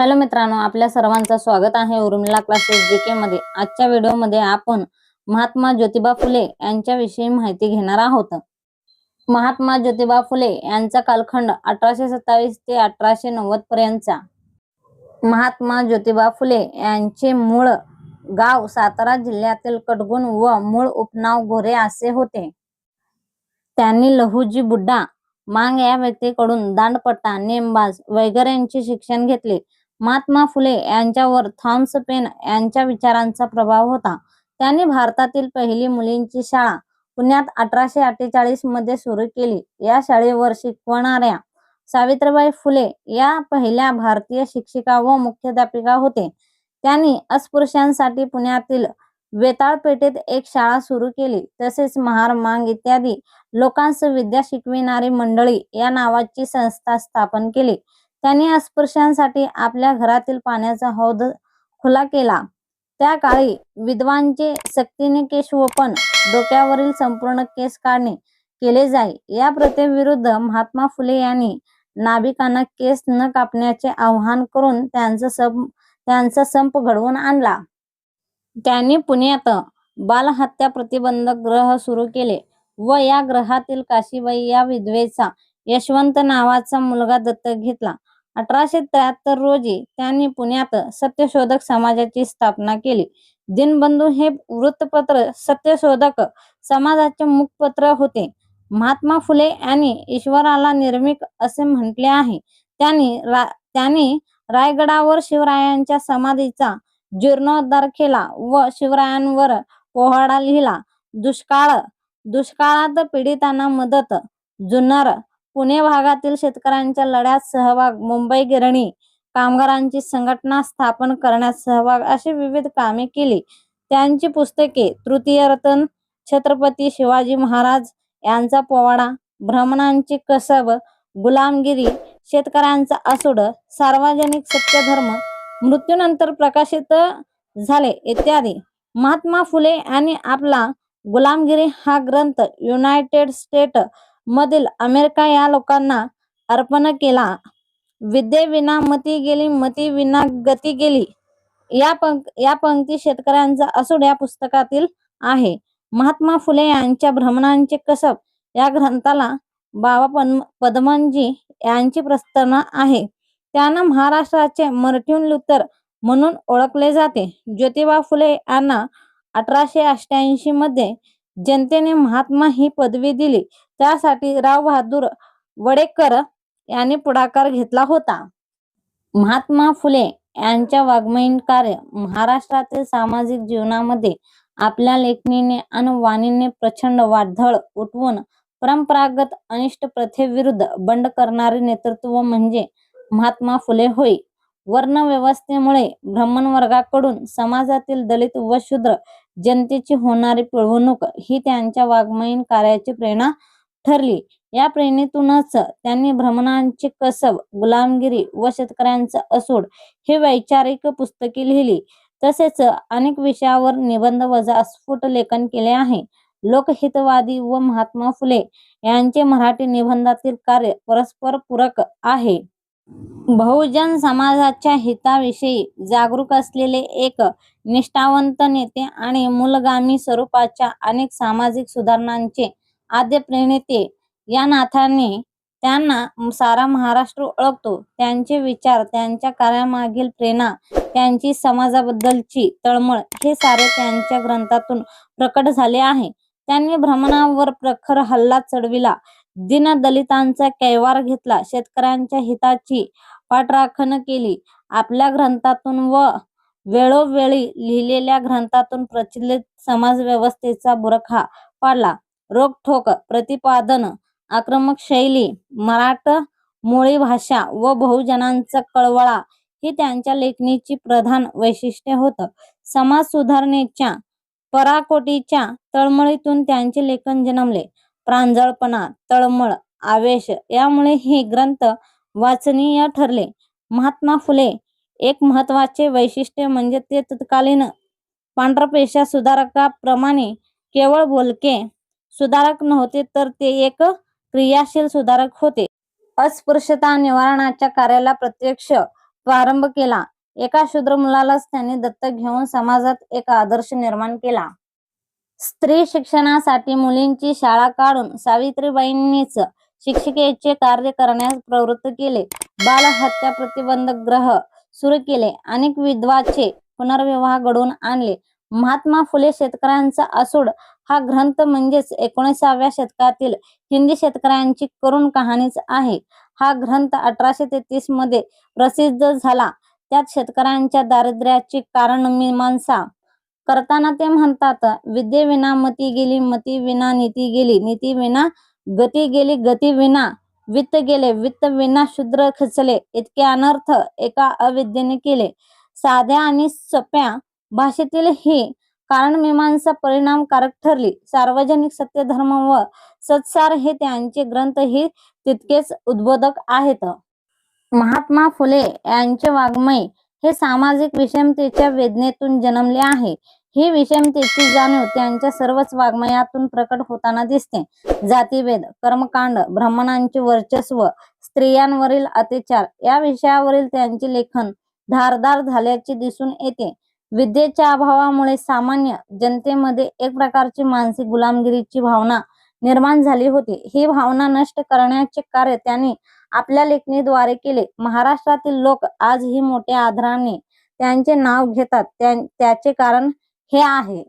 Hello मित्रांनो आपल्या सर्वांचं स्वागत आहे उर्मिला क्लासेस जी के मध्ये. आजच्या व्हिडिओमध्ये आपण महात्मा ज्योतिबा फुले यांच्याविषयी माहिती घेणार आहोत. महात्मा ज्योतिबा फुले यांचा कालखंड अठराशे सत्तावीस ते अठराशे नव्वद पर्यंतचा. महात्मा ज्योतिबा फुले यांचे मूळ गाव सातारा जिल्ह्यातील कटगुण व मूळ उपनाव घोरे असे होते. त्यांनी लहुजी बुड्डा मांग या व्यक्तीकडून दांडपट्टा नेमबाज वगैरेंचे शिक्षण घेतले. महात्मा फुले यांच्यावर थॉम्स पेन यांच्या विचारांचा प्रभाव होता. त्यांनी भारतातील पहिली मुलींची शाळा पुण्यात अठराशे अठ्ठेचाळीसमध्ये सुरू केली. या शाळेवर शिकवणाऱ्या सावित्रीबाई फुले या पहिल्या भारतीय शिक्षिका व मुख्याध्यापिका होते. त्यांनी अस्पृश्यांसाठी पुण्यातील वेताळपेठेत एक शाळा सुरू केली. तसेच महार मांग इत्यादी लोकांस विद्या शिकविणारी मंडळी या नावाची संस्था स्थापन केली. त्यांनी अस्पृश्यांसाठी आपल्या घरातील पाण्याचा हौद खुला केला. त्या काळी विद्वांचे सक्तीने केशवपण डोक्यावरील संपूर्ण केस काढणे केले जाई. या प्रथेविरुद्ध महात्मा फुले यांनी नाभिकांना केस न कापण्याचे आवाहन करून त्यांचा संप त्यांचा संप घडवून आणला. त्यांनी पुण्यात बालहत्या प्रतिबंधक ग्रह सुरू केले व या ग्रहातील काशीबाई या विधवेचा यशवंत नावाचा मुलगा दत्तक घेतला. अठराशे त्र्याहत्तर रोजी त्यांनी पुण्यात सत्यशोधक समाजाची स्थापना केली. दिनबंधू हे वृत्तपत्र सत्यशोधक समाजाचे मुखपत्र होते. महात्मा फुले यांनी ईश्वराला निर्मिक असे म्हटले आहे. त्यांनी रा त्यांनी रायगडावर शिवरायांच्या समाधीचा जीर्णोद्धार केला व शिवरायांवर पोहाडा लिहिला. दुष्काळ दुष्काळात पीडितांना मदत जुन्नर पुणे भागातील शेतकऱ्यांच्या लढ्यात सहभाग मुंबई गिरणी कामगारांची संघटना स्थापन करण्यात सहभाग अशी विविध कामे केली. त्यांची पुस्तके तृतीय रतन छत्रपती शिवाजी महाराज यांचा पोवाडा ब्राह्मणांची कसब गुलामगिरी शेतकऱ्यांचा आसूड सार्वजनिक सत्यधर्म मृत्यूनंतर प्रकाशित झाले इत्यादी. महात्मा फुले यांनी आपला गुलामगिरी हा ग्रंथ युनायटेड स्टेट मधील अमेरिका या लोकांना अर्पण केला. विद्येविना मती गेली मती विना गती गेली. या पंक या पंक्ती शेतकऱ्यांचा असूड या पुस्तकातील आहे. महात्मा फुले यांच्या भ्रमणांचे कसब या ग्रंथाला बाबा पद्म यांची प्रस्तावना आहे. त्यांना महाराष्ट्राचे मर्ट्यून लुथर म्हणून ओळखले जाते. ज्योतिबा फुले यांना अठराशे अठ्ठ्याऐंशी मध्ये जनतेने महात्मा ही पदवी दिली. त्यासाठी राव बहादूर वडेकर यांनी पुढाकार घेतला होता. महात्मा फुले यांच्या वाङ्मयीन कार्य महाराष्ट्रातील सामाजिक जीवनामध्ये आपल्या लेखणीने आणि वाणीने प्रचंड वाढधळ उठवून परंपरागत अनिष्ट प्रथेविरुद्ध बंड करणारे नेतृत्व म्हणजे महात्मा फुले होय. वर्ण व्यवस्थेमुळे ब्राह्मण वर्गाकडून समाजातील दलित व शूद्र जनतेची होणारी पिळवणूक ही त्यांच्या वाङ्मयीन कार्याची प्रेरणा ठरली. या प्रेरणेतूनच त्यांनी भ्रमणांचे कसब गुलामगिरी व शेतकऱ्यांचा असूड हे वैचारिक पुस्तके लिहिली. तसेच अनेक विषयावर निबंध वजा स्फुट लेखन केले आहे. लोकहितवादी व महात्मा फुले यांचे मराठी निबंधातील कार्य परस्पर पूरक आहे. बहुजन समाजाच्या हिताविषयी जागरूक असलेले एक निष्ठावंत नेते आणि मूलगामी स्वरूपाच्या अनेक सामाजिक सुधारणांचे आद्य प्रणेते या नाथाने त्यांना सारा महाराष्ट्र ओळखतो. त्यांचे विचार त्यांच्या कार्यामागील प्रेरणा त्यांची समाजाबद्दलची तळमळ हे सारे त्यांच्या ग्रंथातून प्रकट झाले आहे. त्यांनी भ्रमणावर प्रखर हल्ला चढविला. दीनदलितांचा कैवार घेतला. शेतकऱ्यांच्या हिताची पाठराखण केली. आपल्या ग्रंथातून व वेळोवेळी लिहिलेल्या ग्रंथातून प्रचलित समाज व्यवस्थेचा बुरखा पाडला. रोखठोक प्रतिपादन आक्रमक शैली मराठ मोळी भाषा व बहुजनांचा कळवळा ही त्यांच्या लेखणीची प्रधान वैशिष्ट्य होत. समाज सुधारणेच्या पराकोटीच्या तळमळीतून त्यांचे लेखन जन्मले. प्रांजळपणा तळमळ आवेश यामुळे हे ग्रंथ वाचनीय ठरले. महात्मा फुले एक महत्त्वाचे वैशिष्ट्य म्हणजे ते तत्कालीन पांढरपेशा सुधारकाप्रमाणे केवळ बोलके सुधारक नव्हते तर ते एक क्रियाशील सुधारक होते. अस्पृश्यता निवारणाच्या कार्याला प्रत्यक्ष प्रारंभ केला. एका शूद्र मुलालाच त्यांनी दत्तक घेऊन समाजात एक आदर्श निर्माण केला. स्त्री शिक्षणासाठी मुलींची शाळा काढून सावित्रीबाईंनीच शिक्षिकेचे कार्य करण्यास प्रवृत्त केले. बालहत्या प्रतिबंधक ग्रह सुरू केले. अनेक विधवाचे पुनर्विवाह घडवून आणले. महात्मा फुले शेतकऱ्यांचा असूड हा ग्रंथ म्हणजेच एकोणीसाव्या शतकातील हिंदी शेतकऱ्यांची करुण कहाणीच आहे. हा ग्रंथ अठराशे तेहतीसमध्ये प्रसिद्ध झाला. त्यात शेतकऱ्यांच्या दारिद्र्याची कारण मीमांसा करताना ते म्हणतात विद्येविना मती गेली मती विना नीती गेली. नीती विना गती गेली गती विना वित्त गेले. वित्त विना शूद्र खचले. इतके अनर्थ एका अविद्येने केले. साध्या आणि सोप्या भाषेतील ही कारण मीमांसा परिणामकारक ठरली. सार्वजनिक सत्यधर्म व सत्सार हे त्यांचे ग्रंथ ही तितकेच उद्बोधक आहेत. महात्मा फुले यांचे वाङ्मय हे सामाजिक विषमतेच्या वेदनेतून जन्मले आहे. ही विषमतेची जाणीव त्यांच्या सर्वच वाङ्मयातून प्रकट होताना दिसते. जातीभेद कर्मकांड ब्राह्मणांचे वर्चस्व स्त्रियांवरील अत्याचार या विषयावरील त्यांचे लेखन धारदार झाल्याचे दिसून येते. विद्येच्या अभावामुळे सामान्य जनतेमध्ये एक प्रकारची मानसिक गुलामगिरीची भावना निर्माण झाली होती. ही भावना नष्ट करण्याचे कार्य त्यांनी आपल्या लेखणीद्वारे केले. महाराष्ट्रातील लोक आजही मोठ्या आदराने त्यांचे नाव घेतात. त्या- त्याचे कारण हे आहे.